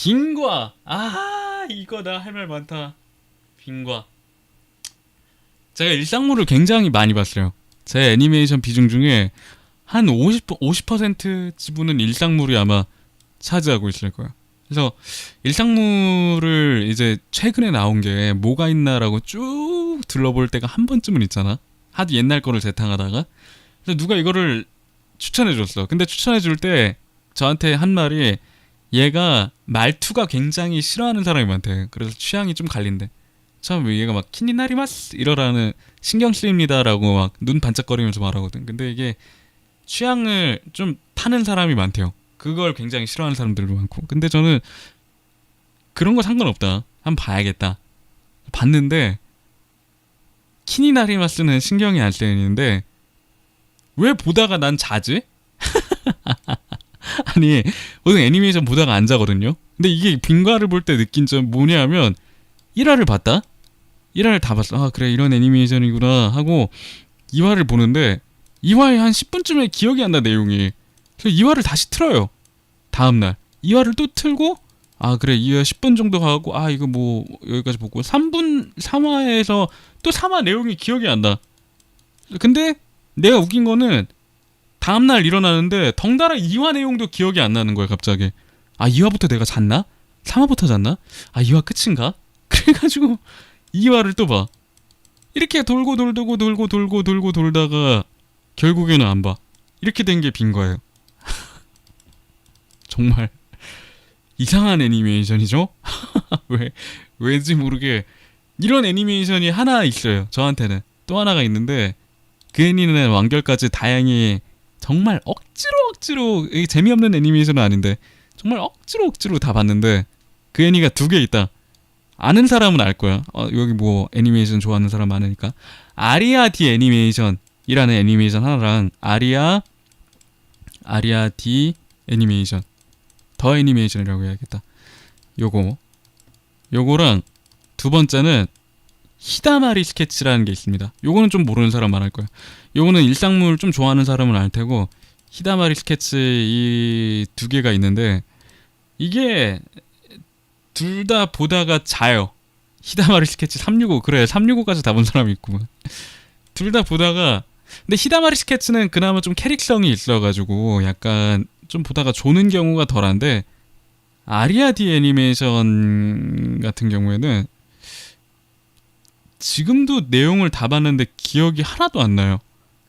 빙과. 아 이거 나 할 말 많다. 빙과. 제가 일상물을 굉장히 많이 봤어요. 제 애니메이션 비중 중에 한 50, 50% 지분은 일상물이 아마 차지하고 있을 거예요. 그래서 일상물을 이제 최근에 나온 게 뭐가 있나라고 쭉 둘러볼 때가 한 번쯤은 있잖아. 하도 옛날 거를 재탕하다가. 그래서 누가 이거를 추천해 줬어. 근데 추천해 줄 때 저한테 한 말이 얘가 말투가 굉장히 싫어하는 사람이 많대. 그래서 취향이 좀 갈린대. 처음 얘가 막 키니나리마스 이러라는 신경 쓰입니다라고 막 눈 반짝거리면서 말하거든. 근데 이게 취향을 좀 타는 사람이 많대요. 그걸 굉장히 싫어하는 사람들도 많고. 근데 저는 그런 거 상관없다. 한번 봐야겠다. 봤는데 키니나리마스는 신경이 안 쓰이는데 왜 보다가 난 자지? 아니 보통 애니메이션 보다가 안 자거든요. 근데 이게 빙과를 볼 때 느낀 점 뭐냐면 1화를 봤다. 1화를 다 봤어. 아 그래 이런 애니메이션이구나 하고 2화를 보는데 2화에 한 10분쯤에 기억이 안 나 내용이. 그래서 2화를 다시 틀어요. 다음 날 2화를 또 틀고 아 그래 2화 10분 정도 하고 아 이거 뭐 여기까지 보고 3분 3화에서 또 3화 내용이 기억이 안 나. 근데 내가 웃긴 거는 다음날 일어나는데 덩달아 2화 내용도 기억이 안 나는 거야 갑자기 아 2화부터 내가 잤나? 3화부터 잤나? 아 2화 끝인가? 그래가지고 2화를 또 봐 이렇게 돌고 돌고 돌고 돌고 돌고 돌다가 결국에는 안 봐 이렇게 된 게 빈 거예요 정말 이상한 애니메이션이죠? 왜 왜지 모르게 이런 애니메이션이 하나 있어요 저한테는 또 하나가 있는데 그 애니는 완결까지 다행히 정말 억지로 억지로 재미없는 애니메이션은 아닌데 정말 억지로 억지로 다 봤는데 그 애니가 두 개 있다. 아는 사람은 알 거야. 어, 여기 뭐 애니메이션 좋아하는 사람 많으니까 아리아 디 애니메이션이라는 애니메이션 하나랑 아리아 아리아 디 애니메이션 더 애니메이션이라고 해야겠다. 요거 요거랑 두 번째는 히다마리 스케치라는 게 있습니다. 요거는 좀 모르는 사람 많을 거야. 요거는 일상물 좀 좋아하는 사람은 알 테고 히다마리 스케치 이 두 개가 있는데 이게 둘 다 보다가 자요. 히다마리 스케치 365 그래 365까지 다 본 사람이 있구만. 둘 다 보다가 근데 히다마리 스케치는 그나마 좀 캐릭성이 있어가지고 약간 좀 보다가 조는 경우가 덜한데 아리아디 애니메이션 같은 경우에는 지금도 내용을 다 봤는데 기억이 하나도 안 나요.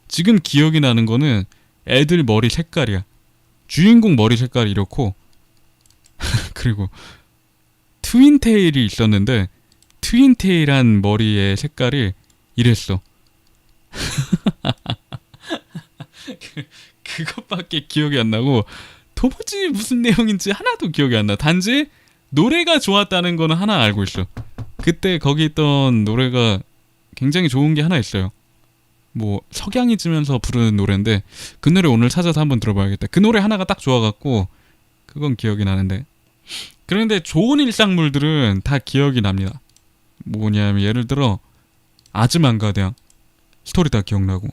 지금 기억이 나는 거는 애들 머리 색깔이야. 주인공 머리 색깔이 이렇고 그리고 트윈테일이 있었는데 트윈테일한 머리의 색깔이 이랬어. 그, 그것밖에 기억이 안 나고 도무지 무슨 내용인지 하나도 기억이 안 나. 단지 노래가 좋았다는 거는 하나 알고 있어. 그때 거기 있던 노래가 굉장히 좋은 게 하나 있어요. 뭐 석양이 지면서 부르는 노래인데 그 노래 오늘 찾아서 한번 들어봐야겠다. 그 노래 하나가 딱 좋아갖고 그건 기억이 나는데 그런데 좋은 일상물들은 다 기억이 납니다. 뭐냐면 예를 들어 아즈만가 대왕 스토리 다 기억나고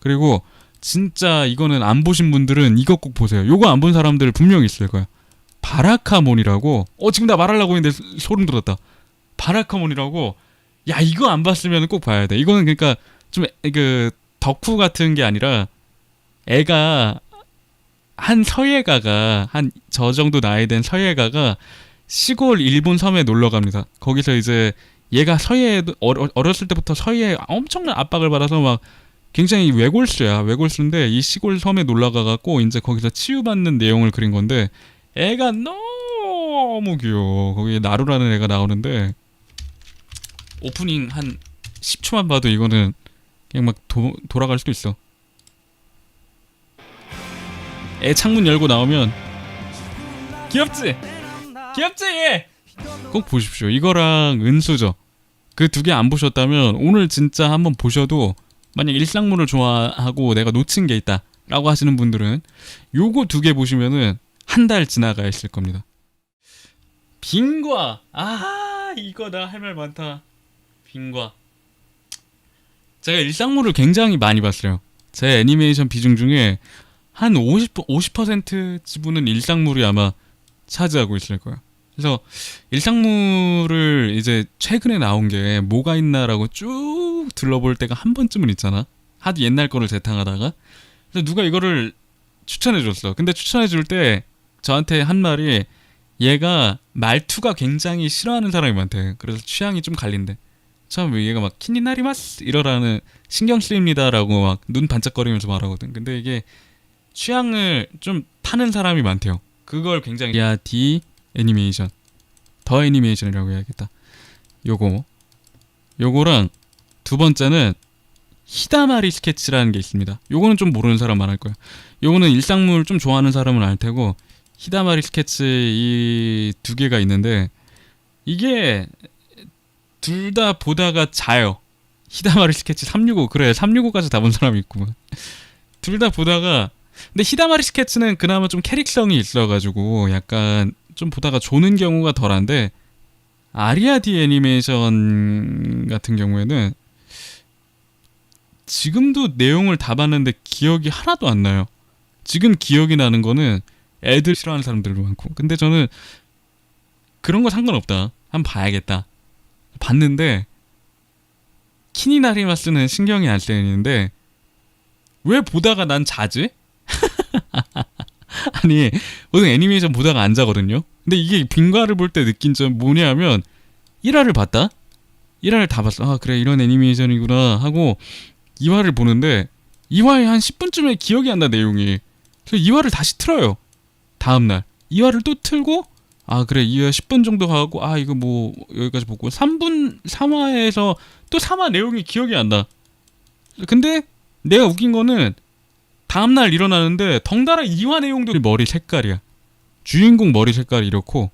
그리고 진짜 이거는 안 보신 분들은 이거 꼭 보세요. 요거 안 본 사람들 분명히 있을 거야. 바라카몬이라고 어 지금 나 말하려고 했는데 소름 돋았다. 바라카몬이라고 야 이거 안 봤으면 꼭 봐야 돼. 이거는 그러니까 좀 그 덕후 같은 게 아니라 애가 한 서예가가 한 저 정도 나이 된 서예가가 시골 일본 섬에 놀러 갑니다. 거기서 이제 얘가 서예 어렸을 때부터 서예에 엄청난 압박을 받아서 막 굉장히 외골수야 외골수인데 이 시골 섬에 놀러 가 갖고 이제 거기서 치유받는 내용을 그린 건데 애가 너무 귀여워. 거기에 나루라는 애가 나오는데 오프닝 한 10초만 봐도 이거는 그냥 막 도, 돌아갈 수도 있어. 애 창문 열고 나오면 귀엽지? 귀엽지 얘? 꼭 보십시오. 이거랑 은수저 그 두 개 안 보셨다면 오늘 진짜 한번 보셔도 만약 일상물을 좋아하고 내가 놓친 게 있다라고 하시는 분들은 요거 두 개 보시면은 한 달 지나가 있을 겁니다. 빙과 아 이거 나 할 말 많다. 빙과 제가 일상물을 굉장히 많이 봤어요. 제 애니메이션 비중 중에 한 50, 50% 지분은 일상물이 아마 차지하고 있을 거예요. 그래서 일상물을 이제 최근에 나온 게 뭐가 있나라고 쭉 둘러볼 때가 한 번쯤은 있잖아. 하도 옛날 거를 재탕하다가 그래서 누가 이거를 추천해 줬어. 근데 추천해 줄 때 저한테 한 말이 얘가 말투가 굉장히 싫어하는 사람이 많대. 그래서 취향이 좀 갈린대. 참 얘가 막 키니나리마스 이러라는 신경 쓰입니다라고 막 눈 반짝거리면서 말하거든. 근데 이게 취향을 좀 타는 사람이 많대요. 그걸 굉장히 야 D 애니메이션 더 애니메이션이라고 해야겠다. 요거 요거랑 두 번째는 히다마리 스케치라는 게 있습니다. 요거는 좀 모르는 사람 많을 거야. 요거는 일상물 좀 좋아하는 사람은 알 테고 히다마리 스케치 이 두 개가 있는데 이게 둘 다 보다가 자요. 히다마리 스케치 365 그래 365까지 다 본 사람이 있구만. 둘 다 보다가 근데 히다마리 스케치는 그나마 좀 캐릭성이 있어가지고 약간 좀 보다가 조는 경우가 덜한데 아리아디 애니메이션 같은 경우에는 지금도 내용을 다 봤는데 기억이 하나도 안 나요. 지금 기억이 나는 거는 애들 싫어하는 사람들도 많고. 근데 저는 그런 거 상관없다. 한번 봐야겠다. 봤는데 키니나리마스는 신경이 안 쓰이는데 왜 보다가 난 자지? 아니 보통 애니메이션 보다가 안 자거든요. 근데 이게 빙과를 볼 때 느낀 점 뭐냐면 1화를 봤다. 1화를 다 봤어. 아 그래 이런 애니메이션이구나 하고 2화를 보는데 2화에 한 10분쯤에 기억이 안 나 내용이. 그래서 2화를 다시 틀어요. 다음 날 2화를 또 틀고 아 그래 2화 10분 정도 가고 아 이거 뭐 여기까지 보고 3분 3화에서 또 3화 내용이 기억이 안 나. 근데 내가 웃긴 거는 다음날 일어나는데 덩달아 2화 내용도 머리 색깔이야. 주인공 머리 색깔이 이렇고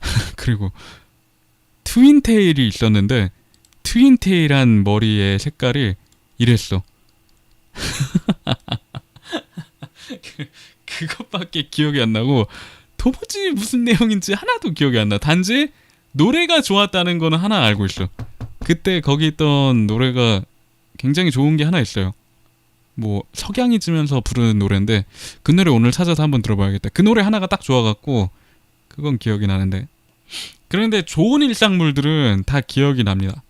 그리고 트윈테일이 있었는데 트윈테일한 머리의 색깔이 이랬어. 그, 그것밖에 기억이 안 나고 도무지 무슨 내용인지 하나도 기억이 안 나. 단지 노래가 좋았다는 거는 하나 알고 있어. 그때 거기 있던 노래가 굉장히 좋은 게 하나 있어요. 뭐 석양이 지면서 부르는 노래인데 그 노래 오늘 찾아서 한번 들어봐야겠다. 그 노래 하나가 딱 좋아갖고 그건 기억이 나는데 그런데 좋은 일상물들은 다 기억이 납니다.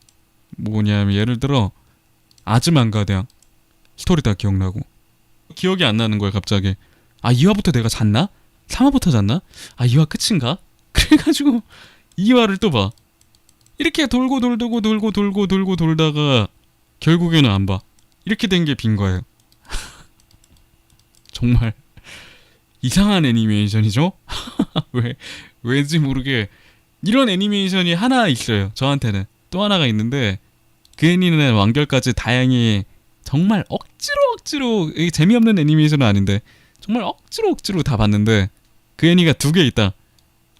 뭐냐면 예를 들어 아즈만가 대왕 스토리 다 기억나고 기억이 안 나는 거야 갑자기 아 2화부터 내가 잤나? 3화부터 잤나? 아 2화 끝인가? 그래가지고 2화를 또 봐. 이렇게 돌고 돌고 돌고 돌고 돌고 돌다가 결국에는 안 봐. 이렇게 된 게 빈 거예요. 정말 이상한 애니메이션이죠? 왜 왜지 모르게 이런 애니메이션이 하나 있어요. 저한테는 또 하나가 있는데 그 애니는 완결까지 다행히 정말 억지로 억지로 재미없는 애니메이션은 아닌데 정말 억지로 억지로 다 봤는데 그 애니가 두 개 있다.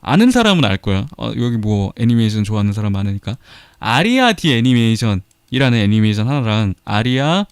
아는 사람은 알 거야. 어, 여기 뭐 애니메이션 좋아하는 사람 많으니까 아리아 디 애니메이션이라는 애니메이션 하나랑 아리아